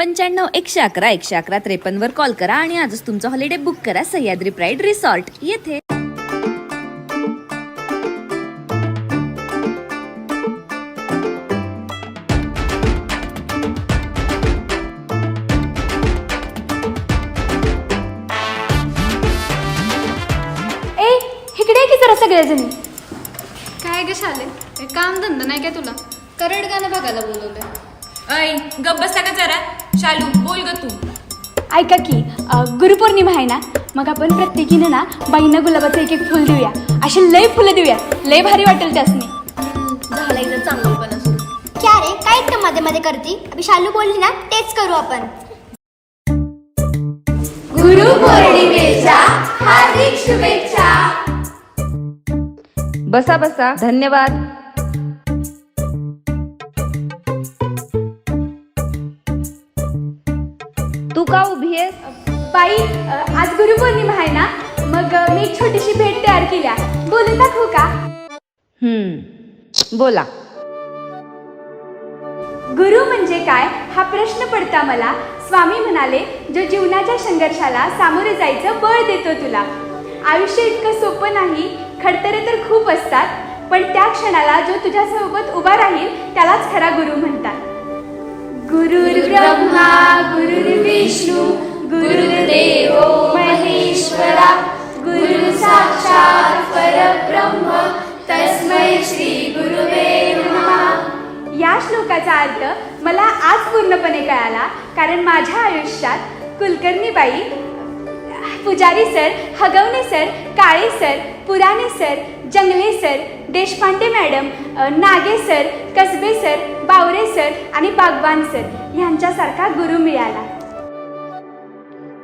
पंच्याण्णव एकशे अकरा एकशे अकरा त्रेपन्नवर कॉल करा आणि आजच तुमचा हॉलिडे बुक करा सह्याद्री प्राईड रिसॉर्ट येथे. ए इकडे की जरा काय ग शाले? हे काम धंदा नाही काय तुला? करड गाणं बघायला बोलवलंय. ऐ गप्प बसा का जरा. शालू बोल ग तू. ऐका की अ, गुरुपौर्णिमा आहे ना मग आपण प्रत्येकीनं ना बाईंना गुलाबाचं एक एक फुल देऊया. अशी लय फुलं देऊया. लय भारी वाटेल त्यासनी. झालं एकदा चांगलं पण असू क्या रे काय इतकं मध्ये मध्ये करती? अभि शालू बोलली ना तेच करू आपण. गुरुपौर्णिमेच्या हार्दिक शुभेच्छा. बसा बसा. धन्यवाद. तू का उभी आहेस बाई आज गुरुपौर्णिमा आहे ना? मग मी एक छोटीशी भेट तयार केल्या बोलून दाखवू का? हम्म बोला. गुरु म्हणजे काय? हा प्रश्न पडता मला. स्वामी म्हणाले जो जीवनाच्या संघर्षाला सामोरे जायचं बळ देतो तुला. आयुष्य इतकं सोपं नाही. खडतरे तर खूप असतात. पण त्या क्षणाला जो तुझ्यासोबत उभा राहील त्यालाच खरा गुरु म्हणतात. गुरुर् ब्रह्मा विष्णु गुरुदेव महेश्वरा गुरु साक्षात परब्रह्म तस्मै श्री गुरुवे नमः. या श्लोकाचा अर्थ मला आज पूर्णपणे कळाला कारण माझ्या आयुष्यात कुलकर्णीबाई Pujari sir Hagawane sir Kale sir Purane sir Jangale sir Deshpande madam Nage sir Kasbe sir Bawre sir आणि बागवान सर यांच्यासारखा गुरु मिळाला.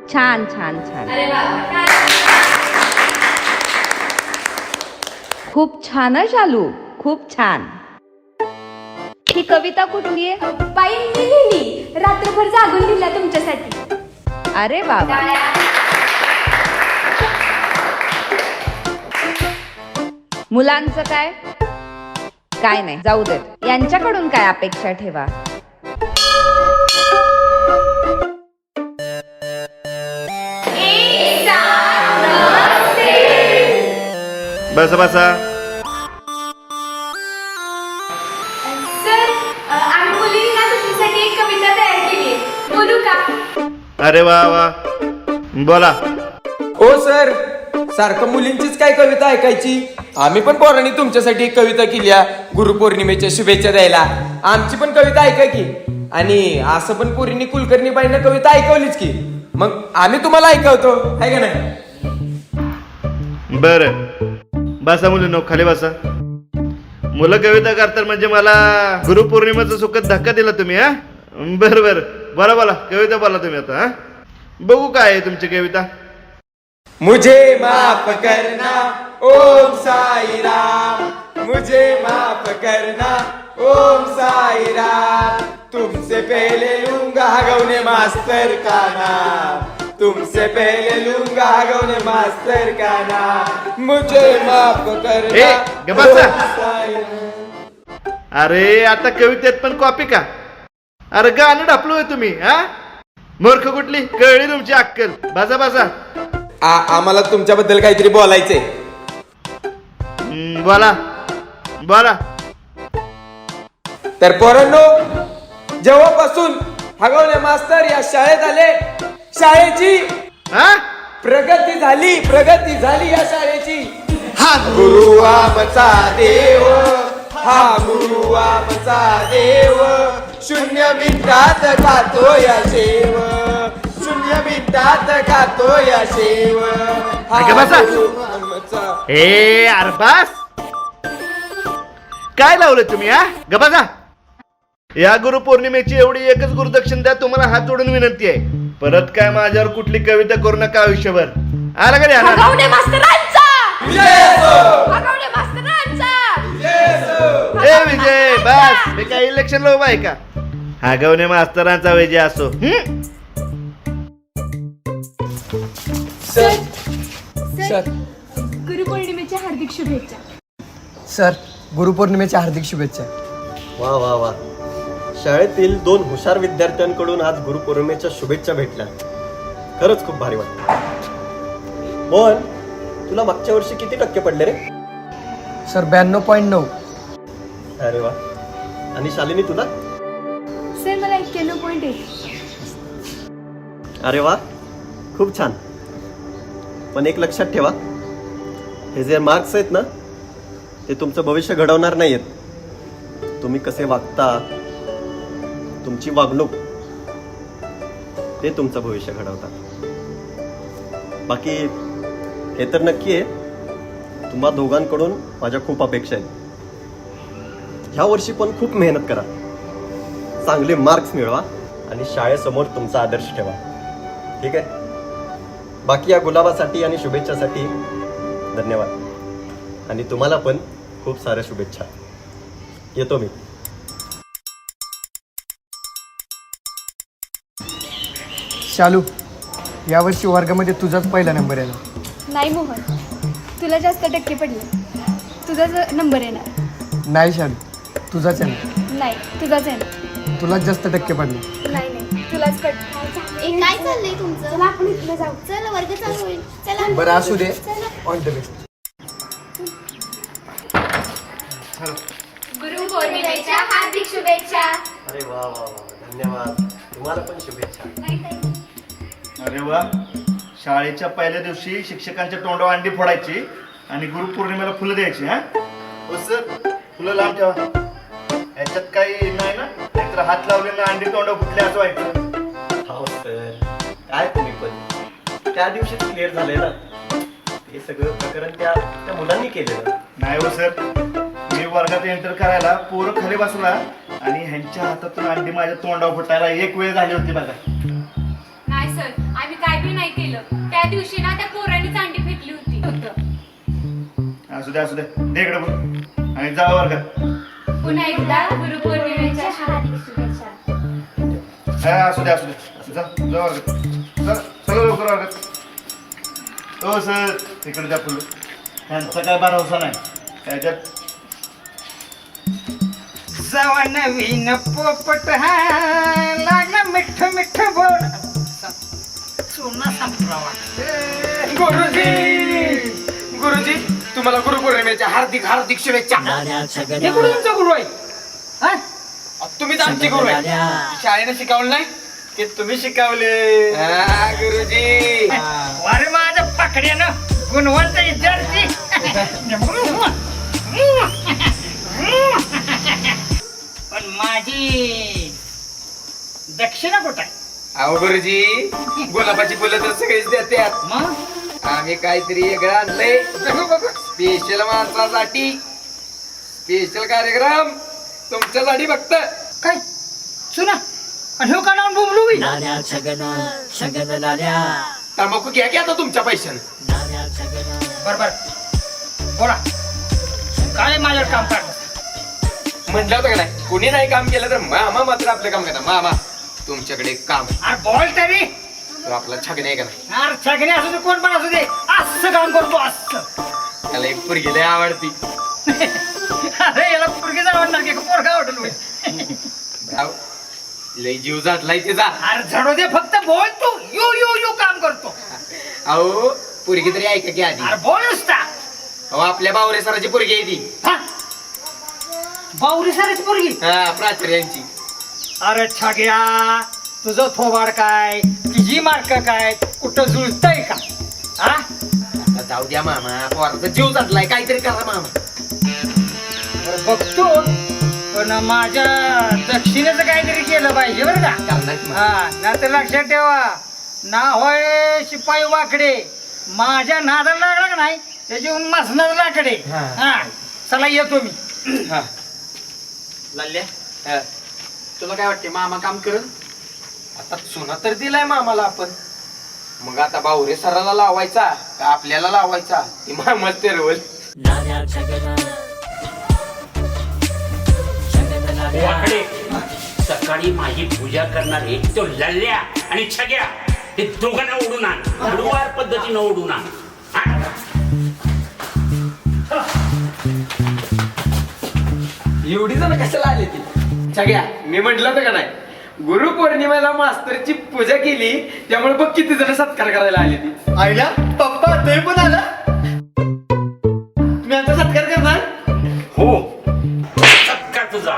छान छान छान. खूप छान शालू. खूप छान. ही कविता कुठली आहे लिहिली. रात्रभर जागून लिहिल्या तुमच्यासाठी. अरे बाबा मुलांचं काय? काय नाही जाऊ देत. यांच्याकडून काय अपेक्षा ठेवा? बसा बसा. सर आम्ही मुलींनी ना तुमच्यासाठी एक कविता तयार केली. आहे बोलू का? अरे वा वा. बोला. हो सर. सारखं मुलींचीच काय कविता ऐकायची? आम्ही पण पोरांनी तुमच्यासाठी एक कविता केली आहे गुरुपौर्णिमेच्या शुभेच्छा द्यायला. आमची पण कविता ऐका की. आणि असं पण पोरींनी कुलकर्णी बाईंना कविता ऐकवलीच की. मग आम्ही तुम्हाला ऐकवतो आहे का नाही? बर. बसा मुलीनो खाली बसा. मुलं कविता करतात म्हणजे मला गुरुपौर्णिमेचं सुखद धक्का दिला तुम्ही हा? बर बर. बोला बोला. कविता बोला तुम्ही आता हा? बघू काय आहे तुमची कविता. मुझे माफ करना ओम साई राम. मुझे माफ करना ओम साई राम. तुमसे पहले लूंगा हगवने मास्तर का नाम. तुमसे पहले लूंगा हगवने मास्टर का नाम। मुझे माफ करना। ए, गप्प बसा. अरे आता कवितेत पण कॉपी का? अरे गाणं ढापलोय तुम्ही हा? मूर्ख कुठली? कळली तुमची अक्कल. बसा बसा. आ- आम्हाला तुमच्याबद्दल काहीतरी बोलायचंय. हम्म, बोला. बोला. तर पोरांनो जेव्हापासून हगवणे मास्तर या शाळेत आले शाळेची. हा? प्रगती झाली प्रगती झाली या शाळेची. हा गुरु आमचा देव. हा गुरु आमचा देव. शून्य मिनिटात खातो या शेव. शून्य मिनिटात खातो या शेव. हा ऐका बसा. गुरु आमचा ए अरबास. काय लावलं तुम्ही हा? गबाजा या गुरुपौर्णिमेची एवढी एकच गुरुदक्षिण द्या तुम्हाला हात जोडून विनंती आहे. परत काय माझ्यावर कुठली कविता करू नका आयुष्यभर. आला का ध्यानात? हगवणे मास्तरांचा! हगवणे मास्तरांचा! ए विजय बस. मी काय इलेक्शन उभा आहे का? हागवणे मास्तरांचा विजय असो. हम्म? Sir sir. गुरुपौर्णिमेच्या हार्दिक शुभेच्छा. सर गुरुपौर्णिमेच्या हार्दिक शुभेच्छा. वा वा वा. शाळेतील दोन हुशार विद्यार्थ्यांकडून आज गुरुपौर्णिमेच्या शुभेच्छा भेटल्या. खरंच खूप भारी वाटतं मोहन तुला मागच्या वर्षी किती टक्के पडले रे? सर ब्याण्णव पॉईंट नऊ. अरे वा. आणि शालिनी तुला? सर मला एक्क्याण्णव पॉईंट एक. अरे वा. खूप छान. पण एक लक्षात ठेवा. हे जे मार्क्स आहेत ना ते तुमचं भविष्य घडवणार नाही आहेत तुम्ही कसे वागता तुमची वागणूक. ते तुमचं भविष्य घडवतात. बाकी हे तर नक्की आहे. तुम्हा दोघांकडून माझ्या खूप अपेक्षा आहेत. ह्या वर्षी पण खूप मेहनत करा. चांगले मार्क्स मिळवा आणि शाळेसमोर तुमचा आदर्श ठेवा. ठीक आहे? बाकी या गुलाबासाठी आणि शुभेच्छासाठी धन्यवाद. आणि तुम्हाला पण खूप साऱ्या शुभेच्छा. येतो मी. शालू यावर्षी वर्गामध्ये तुझाच पहिला नंबर येणार. नाही मोहन तुला जास्त टक्के पडले. तुझाच नंबर येणार. नाही शालू तुझाच येणार. नाही तुझाच येणार. तुलाच जास्त टक्के पडले. नाही नाही तुलाच पड ए, काय चाललंय तुमचं? चला आपण इथलं जाऊ. चला वर्ग चालू होईल. चला. बरं असू दे. चला. ऑल द बेस्ट गुरुपौर्णिमेच्या हार्दिक शुभेच्छा. अरे वा वा वा धन्यवाद. तुम्हाला पण शुभेच्छा. अरे वा. शाळेच्या पहिल्या दिवशी शिक्षकांच्या तोंडावर अंडी फोडायची आणि गुरुपौर्णिमेला फुलं द्यायची हा? हो सर. फुलं लांब ठेवा. याच्यात काही नाही ना? नाहीतर हात लावले ना अंडी तोंडावर फुटले असं व्हायचं. हो सर. काय तुम्ही पण? त्या दिवशीच क्लिअर झालंय ना? हे सगळं प्रकरण त्या त्या मुलांनी केलेलं. नाही हो सर. मी वर्गात एंटर करायला पोरं खाली बसला आणि ह्यांच्या हातातून अंडी माझ्या तोंडावर फुटायला एक वेळ झाली होती बघा. सर आम्ही काय बी नाही केलं. त्या दिवशी ना त्या पोरांनी चांडी फेकली होती. होतं असू द्या असू दे. इकडे बघ. आणि जा वर्गात पुन्हा एकदा गुरुपौर्णिमेच्या हार्दिक शुभेच्छा. हा, असू द्या असू द्या जा जा चला चला लवकर वर्गात हो सर. तिकडे द्या फुलं ह्यांचा काय भरोसा नाही. त्याच्यात जवा नवीन पोपट हा. लागला मिठ मिठ. तुम्हाला गुरुपौर्णिमेच्या हार्दिक हार्दिक शुभेच्छा. हे कुठे तुमचा गुरु आहे. हा? तुम्हीच आमचे गुरु आहे. शाळेने शिकवलं नाही? ते तुम्ही शिकवले. हा, गुरुजी. वारे माझ्या पकड्यानं गुणवंत विद्यार्थी. पण माझी दक्षिणा कुठं आहे? अहो गुरुजी गुलाबाची फुलं तर सगळीच देतात मग? आम्ही काहीतरी वेगळं आणलंय. स्पेशल माणसासाठी. स्पेशल कार्यक्रम. तुमच्यासाठी फक्त. काय? सुना आणि हो का लावून बोंबलू बी? तंबाखू घ्या की आता तुमच्या पैशानं. बर बर. बोला. काय माझ्यावर काम काढ म्हटलं होतं का नाही? कुणी नाही काम केलं तर मामा मात्र आपलं काम करता मामा. तुमच्याकडे एक काम आहे. अरे बोल तरी. तो आपला आहे का नाही? अरे छगणे असू दे कोण पण असू दे असं काम करतो असं. त्याला एक पुरगी लय आवडती. अरे याला पुरगीच आवडणार की पोरगा आवडेल. राव, लय जीव जातलाय त्याचा अरे झडो दे फक्त बोल तू. यू यू यू काम करतो. अहो पुरगी तरी ऐका की आधी. अरे बोल नुसता. अहो आपल्या बावरे सराची पुरगी आहे ती. हा? बावरी सारीच पोरगी? हा प्राचार्यांची. अरे छग्या तुझं थोबाड काय? तिची मार्क काय? कुठं जुळतंय का? हा? आता जाऊ द्या मामा पोराचा जीव जातलाय काहीतरी करा मामा. अरे बघतो. पण माझ्या दक्षिणेचं काहीतरी केलं पाहिजे बरं का? करणार की मामा. हा नाहीतर लक्षात ठेवा. ना होय शिपाई वाकडे. माझ्या नादाला लागला का नाही? त्याची मसनार लाकडे. हा. हा चला येतो मी. हा. लाल्या हा. तुला काय वाटते मामा काम करत आता चुना तर दिलाय मामाला आपण. मग आता बावरे सराला लावायचा का आपल्याला लावायचा? ते मामा ठरवल. वाकडे. सकाळी माझी पूजा करणारे तो लल्ल्या आणि छग्या. हे दोघांना ओढून आण. हळूवार पद्धतीनं ओढून आण. आण. एवढी जण कशाला आली ती सगळ्या मी म्हटलं होतं का नाही? गुरुपौर्णिमेला मास्तरची पूजा केली त्यामुळे बघ किती जण सत्कार करायला आले ती. आईला पप्पा ते पण आला? तुम्ही आमचा सत्कार करणार? हो. सत्कार तुझा.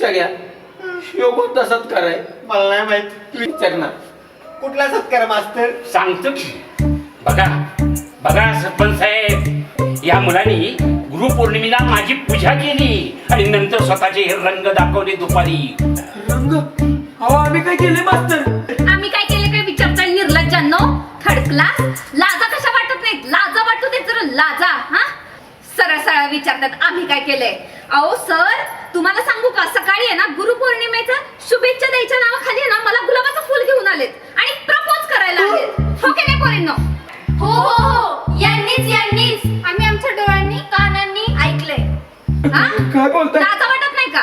सगळ्या शिव कोणता सत्कार आहे? मला नाही माहीत. तू विचार ना कुठला सत्कार मास्तर? सांगतो की बघा बघा सरपंच साहेब या मुलांनी गुरुपौर्णिमेला माझी पूजा केली. आणि नंतर स्वतःचे हे रंग दाखवले दुपारी. रंग? अहो आम्ही काय केले मास्तर? आम्ही काय केले काय विचारता निर्लज्जांनो? थर्ड क्लास लाजा कशा वाटत नाहीत? लाजा वाटू दे जरा लाजा हा? सरळ सरळ विचारतात आम्ही काय केलंय अहो सर तुम्हाला सांगू का? सकाळी आहे ना गुरुपौर्णिमेचा शुभेच्छा द्यायच्या नावाखाली काय बोलताय? लाजा वाटत नाही का?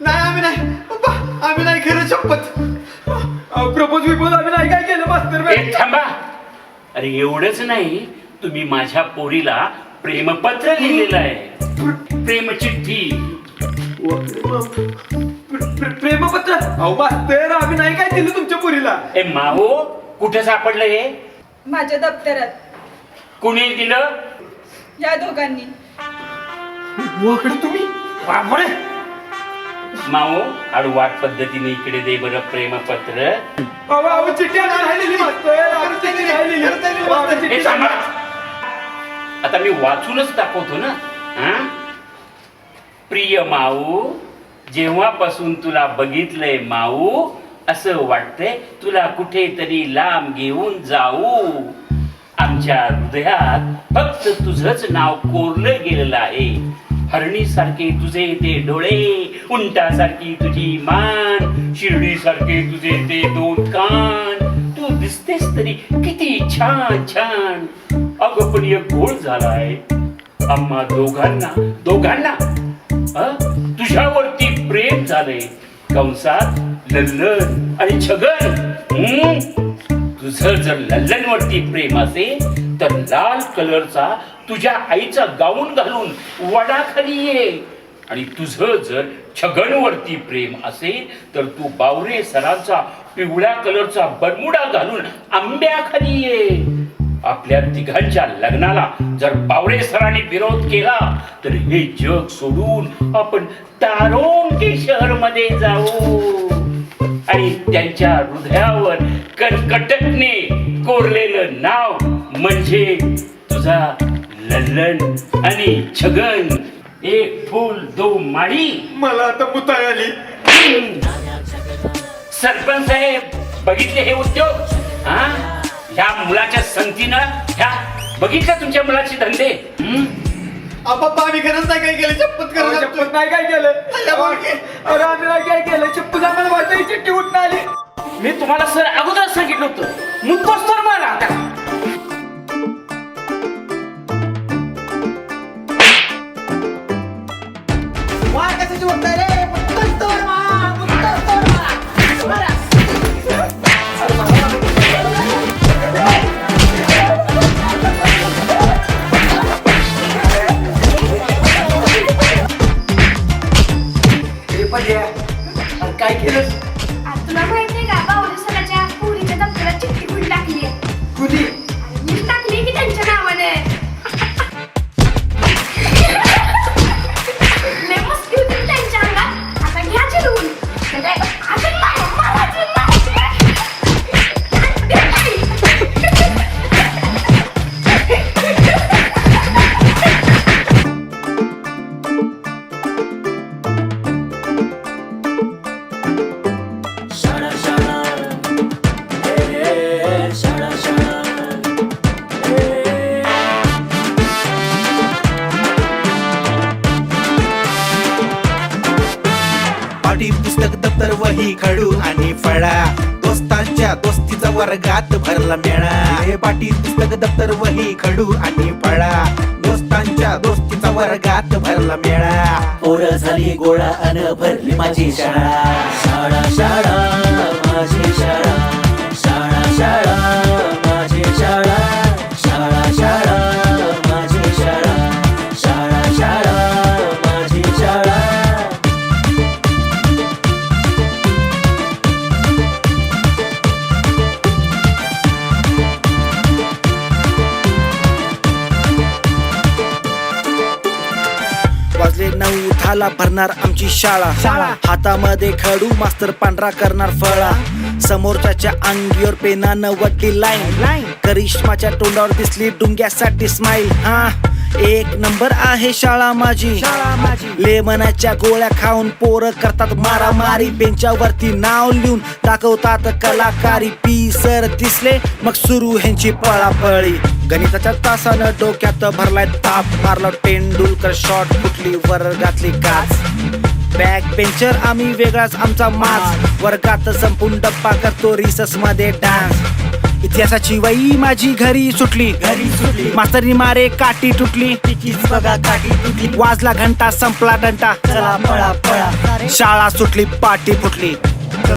नाही आम्ही नाही. पप्पा आम्ही नाही खरं शपथ. प्रपोज विपोज आम्ही नाही काय केलं मास्तर ए, थांबा. अरे एवढंच नाही. तुम्ही माझ्या पोरीला प्रेमपत्र लिहिलेलं आहे. प्रेमचिठ्ठी. प्रेमपत्र? अहो मास्तर आम्ही नाही काय दिलं तुमच्या पुरीला? ए माहो कुठे सापडलं हे? माझ्या दप्तरात. कुणी दिलं? या दोघांनी. वाकडे तुम्ही? बापरे माओ आडवाट पद्धतीने इकडे दे बरं प्रेमपत्र. हे आता मी वाचूनच दाखवतो ना. हा? प्रिय माऊ जेव्हापासून तुला बघितलंय माऊ असं वाटतंय तुला कुठेतरी लांब घेऊन जाऊ. आमच्या हृदयात फक्त तुझंच नाव कोरलं गेलेलं आहे. हरणीसारखे तुझे ते डोळे उंटासारखी तुझी मान शिर्डीसारखे तुझे ते दोन कान. तू दिसतेस तरी किती छान छान. अगं गोळ झालाय. आम्हा दोघांना दोघांना तुझ्यावरती प्रेम झालंय. कंसात लल्लन आणि छगन हम्म? तुझं जर लल्लनवरती प्रेम असेल तर लाल कलरचा तुझ्या आईचा गाऊन घालून वडाखाली ये. आणि तुझं जर छगनवरती प्रेम असेल तर तू बावरे सरांचा पिवळ्या कलरचा बरमुडा घालून आंब्याखाली ये. आपल्या तिघांच्या लग्नाला जर बावरे सरांनी विरोध केला तर हे जग सोडून आपण तारोंगी शहरमध्ये जाऊ. आणि त्यांच्या हृदयावर कर्कटकने कोरलेलं नाव म्हणजे तुझा लल्लन आणि छगन. एक फूल दो माळी. मला आता मुताय आली. सरपंच साहेब बघितले हे उद्योग? हा? ह्या मुलाच्या संगतीनं ह्या बघितलं तुमच्या मुलाचे धंदे? हं? आम्ही खरंच नाही काय केलं? शपथ अहो, करत शपथ नाही काय केलं? अरे आम्ही काय केलं? शपथ आम्हाला वाटतं चिठ्ठी उठून आली. मी तुम्हाला सर अगोदर सांगितलं होतं. मुद्दाच तर मारा. त्याला वर्गात भरला मेळा. हे पाठी पुस्तक दप्तर वही खडू आणि फळा. दोस्तांच्या दोस्तीचा वर्गात भरला मेळा. पोर झाली गोळा अन भरली माझी शाळा. शाळा शाळा माझी झाला भरणार आमची शाळा. हातामध्ये खडू मास्तर पांढरा करणार फळा. समोरच्या अंगीवर पेनानं वडली लाईन लाईन करिश्माच्या तोंडावर दिसली डुंग्यासाठी स्माईल हा. एक नंबर आहे शाळा माझी. लेमनाच्या गोळ्या खाऊन पोरं करतात मारामारी. बेंचावरती नाव लिहून दाखवतात कलाकारी. पी सर दिसले मग सुरू ह्यांची पळापळी. गणिताच्या तासानं डोक्यात भरलाय ताप. मारला तेंडुलकर शॉट फुटली वर्गातली काच. बॅक बेंचर आम्ही वेगळाच आमचा माज. वर्गात संपून डप्पा करतो रिससमध्ये डान्स इतिहासाची वही माझी घरी सुटली. घरी सुटली. मास्तरी मारे काठी तुटली. बघा काठी तुटली. वाजला घंटा संपला डंटा. चला पळा पळा. शाळा सुटली पाठी फुटली.